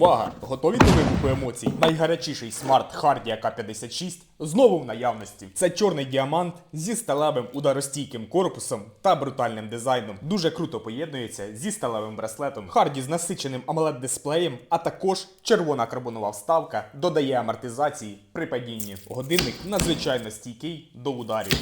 Увага! Готові до вибуху емоцій? Найгарячіший смарт Hardy AK56 знову в наявності. Це чорний діамант зі сталевим ударостійким корпусом та брутальним дизайном. Дуже круто поєднується зі сталевим браслетом. Hardy з насиченим amoled дисплеєм, а також червона карбонова вставка додає амортизації при падінні. Годинник надзвичайно стійкий до ударів.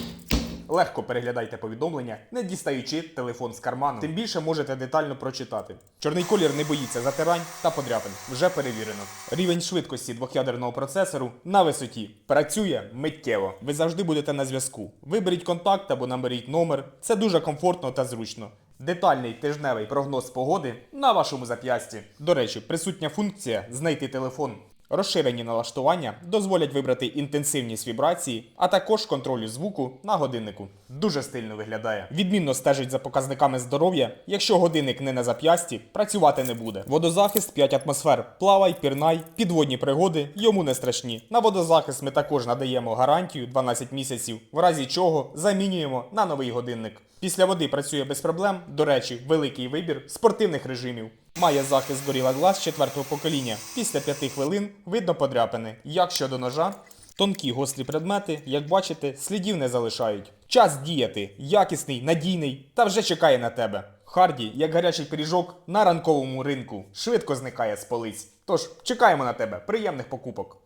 Легко переглядайте повідомлення, не дістаючи телефон з карману. Тим більше можете детально прочитати. Чорний колір не боїться затирань та подряпин. Вже перевірено. Рівень швидкості двох'ядерного процесору на висоті. Працює миттєво. Ви завжди будете на зв'язку. Виберіть контакт або наберіть номер. Це дуже комфортно та зручно. Детальний тижневий прогноз погоди на вашому зап'ясті. До речі, присутня функція знайти телефон. Розширені налаштування дозволять вибрати інтенсивність вібрації, а також контролю звуку на годиннику. Дуже стильно виглядає. Відмінно стежить за показниками здоров'я. Якщо годинник не на зап'ясті, працювати не буде. Водозахист 5 атмосфер. Плавай, пірнай, підводні пригоди йому не страшні. На водозахист ми також надаємо гарантію 12 місяців, в разі чого замінюємо на новий годинник. Після води працює без проблем. До речі, великий вибір спортивних режимів. Має захист Gorilla Glass четвертого покоління. Після 5 хвилин видно подряпини. Як щодо ножа, тонкі гострі предмети, як бачите, слідів не залишають. Час діяти, якісний, надійний та вже чекає на тебе. Харді, як гарячий пиріжок на ранковому ринку, швидко зникає з полиць. Тож чекаємо на тебе, приємних покупок.